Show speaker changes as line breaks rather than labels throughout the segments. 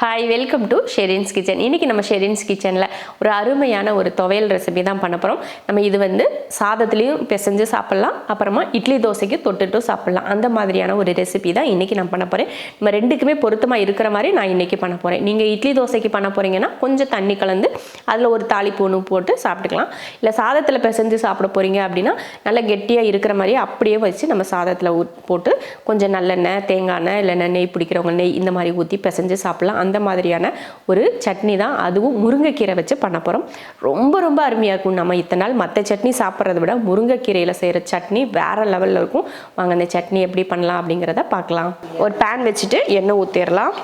Hi welcome to Sherin's kitchen இன்றைக்கி நம்ம ஷெரின்ஸ் கிச்சனில் ஒரு அருமையான ஒரு துவையல் ரெசிபி தான் பண்ண போகிறோம் நம்ம இது வந்து சாதத்துலேயும் பிசைஞ்சு சாப்பிட்லாம். அப்புறமா இட்லி தோசைக்கு தொட்டுட்டும் சாப்பிட்லாம். அந்த மாதிரியான ஒரு ரெசிபி தான் இன்றைக்கி நான் பண்ண போகிறேன் நம்ம ரெண்டுக்குமே பொருத்தமாக இருக்கிற மாதிரி நான் இன்றைக்கி பண்ண போகிறேன் நீங்கள் இட்லி தோசைக்கு பண்ண போகிறீங்கன்னா கொஞ்சம் தண்ணி கலந்து அதில் ஒரு தாளிப்பு ஒன்று போட்டு சாப்பிட்டுக்கலாம். இல்லை சாதத்தில் பிசைஞ்சு சாப்பிட போகிறீங்க அப்படின்னா நல்லா கெட்டியாக இருக்கிற மாதிரியே அப்படியே வச்சு நம்ம சாதத்தில் போட்டு கொஞ்சம் நல்லெண்ணெய் தேங்காய் எண்ணெய் இல்லைன்னா நெய் பிடிக்கிறவங்க நெய் இந்த மாதிரி ஊற்றி பிசைஞ்சு சாப்பிட்லாம். அந்த மாதிரியான ஒரு சட்னி தான் அதுவும் முருங்கைக்கீரை வச்சு பண்ண போகிறோம் ரொம்ப ரொம்ப அருமையாக இருக்கும். நம்ம இத்தனை நாள் மற்ற சட்னி சாப்பிட்றத விட முருங்கைக்கீரையில் செய்கிற சட்னி வேறு லெவலில் இருக்கும். வாங்க அந்த சட்னி எப்படி பண்ணலாம் அப்படிங்கிறத பார்க்கலாம். ஒரு பேன் வச்சுட்டு எண்ணெய் ஊற்றிடலாம்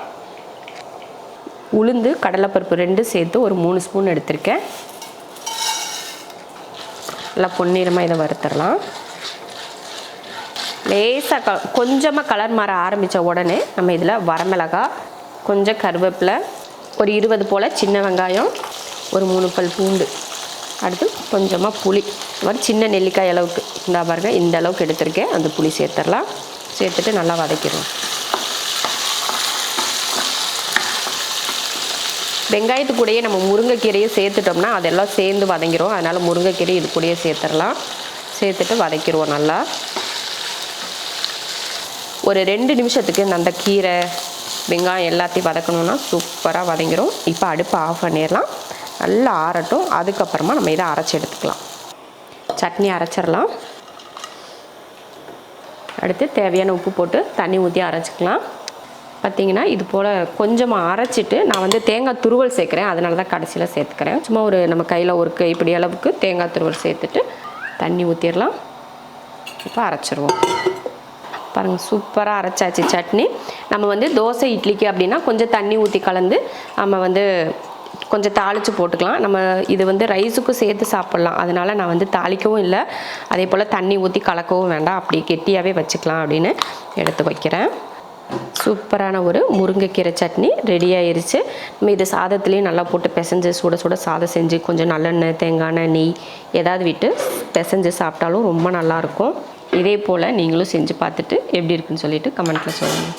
உளுந்து கடலைப்பருப்பு ரெண்டு சேர்த்து ஒரு மூணு ஸ்பூன் எடுத்திருக்கேன். நல்லா பொன்னிறமாக இதை வறுத்துடலாம் லேசாக க கொஞ்சமாக கலர் மாற ஆரம்பித்த உடனே நம்ம இதில் வரமிளகா கொஞ்சம் கருவேப்பிலை ஒரு இருபது போல் சின்ன வெங்காயம் ஒரு மூணு பல் பூண்டு. அடுத்து கொஞ்சமாக புளி. இந்த மாதிரி சின்ன நெல்லிக்காய் அளவுக்கு. இந்த பாருங்கள் இந்த அளவுக்கு எடுத்திருக்கேன். அந்த புளி சேர்த்துடலாம். சேர்த்துட்டு நல்லா வதக்கிடுவோம் வெங்காயத்து கூடயே நம்ம முருங்கைக்கீரையை சேர்த்துட்டோம்னா அதெல்லாம் சேர்ந்து வதங்கிரும். அதனால் முருங்கைக்கீரை இது கூடயே சேர்த்துடலாம். சேர்த்துட்டு வதக்கிடுவோம் நல்லா. ஒரு ரெண்டு நிமிஷத்துக்கு அந்த கீரை வெங்காயம் எல்லாத்தையும் வதக்கணும்னா சூப்பராக வதங்கிடும் இப்போ அடுப்பை ஆஃப் பண்ணிடலாம். நல்லா ஆறட்டும். அதுக்கப்புறமா நம்ம இதை அரைச்சி எடுத்துக்கலாம். சட்னி அரைச்சிடலாம். அடுத்து தேவையான உப்பு போட்டு தண்ணி ஊற்றி அரைச்சிக்கலாம். பார்த்தீங்கன்னா இது போல் கொஞ்சமாக அரைச்சிட்டு நான் வந்து தேங்காய் துருவல் சேர்க்குறேன். அதனால தான் கடைசியில் சேர்த்துக்கிறேன். சும்மா ஒரு நம்ம கையில் ஒரு கைப்பிடி அளவுக்கு தேங்காய் துருவல் சேர்த்துட்டு தண்ணி ஊற்றிடலாம் இப்போ அரைச்சிருவோம். பாருங்கள் சூப்பராக அரைச்சாச்சு சட்னி. நம்ம வந்து தோசை இட்லிக்கு அப்படின்னா கொஞ்சம் தண்ணி ஊற்றி கலந்து நம்ம வந்து கொஞ்சம் தாளித்து போட்டுக்கலாம். நம்ம இது வந்து ரைஸுக்கும் சேர்த்து சாப்பிட்லாம். அதனால் நான் வந்து தாளிக்கவும் இல்லை. அதே போல் தண்ணி ஊற்றி கலக்கவும் வேண்டாம். அப்படி கெட்டியாகவே வச்சுக்கலாம் அப்படின்னு எடுத்து வைக்கிறேன். சூப்பரான ஒரு முருங்கைக்கீரை சட்னி ரெடி ஆயிருச்சு. நம்ம இது சாதத்துலேயும் நல்லா போட்டு பிசைஞ்சு சுட சுட சாதம் செஞ்சு கொஞ்சம் நல்லெண்ணெய் தேங்காய் எண்ணெய், நெய் ஏதாவது விட்டு பிசைஞ்சு சாப்பிட்டாலும் ரொம்ப நல்லாயிருக்கும் இதே போல் நீங்களும் செஞ்சு பார்த்துட்டு எப்படி இருக்குன்னு சொல்லிட்டு கமெண்ட்டில் சொல்லுங்கள்